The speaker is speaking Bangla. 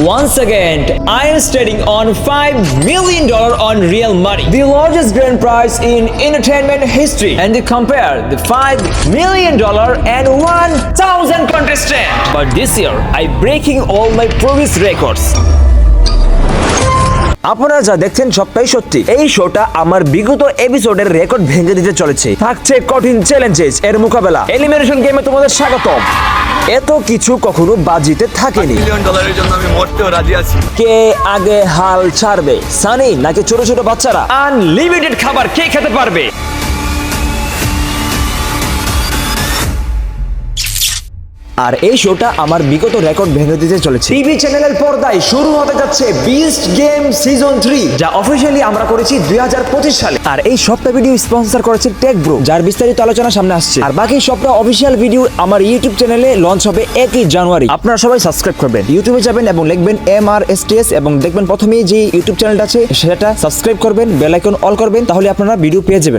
Once again, I am stating on $5 million on real money, the largest grand prize in entertainment history. And they compare the $5 million and 1,000 contestants. But this year, I breaking all my previous records. আপনারা যা দেখছেন সবটাই সত্যি এই শোটা আমার বিগত এপিসোডের রেকর্ড ভেঙে দিতে চলেছে থাকছে কঠিন চ্যালেঞ্জেস এর মোকাবেলা এলিমিনেশন গেমে তোমাদের স্বাগতম এত কিছু কখনো বাজিতে থাকেনি। মিলিয়ন ডলারের জন্য আমি মরতেও রাজি আছি কে আগে হাল ছাড়বে? সানি নাকি ছোট ছোট বাচ্চারা? আনলিমিটেড খাবার কে খেতে পারবে? আর এই শোটা আমার বিগত রেকর্ড ভেঙে দিতে চলেছে। টিভি চ্যানেলের পর্দায় শুরু হতে যাচ্ছে বিস্ট গেম সিজন থ্রি যা অফিসিয়ালি আমরা করেছি দু হাজার পঁচিশ সালে। আর এই সবটা ভিডিও স্পন্সর করেছে টেক ব্রো যার বিস্তারিত আলোচনা সামনে আসছে। আর বাকি সবটা অফিসিয়াল ভিডিও আমার ইউটিউব চ্যানেলে লঞ্চ হবে একই জানুয়ারি। আপনারা সবাই সাবস্ক্রাইব করবেন। ইউটিউবে যাবেন এবং লিখবেন M R S T S এবং দেখবেন প্রথমেই যে ইউটিউব চ্যানেলটা আছে, সেটা সাবস্ক্রাইব করবেন বেল আইকন অল করবেন, তাহলে আপনারা ভিডিও পেয়ে যাবেন।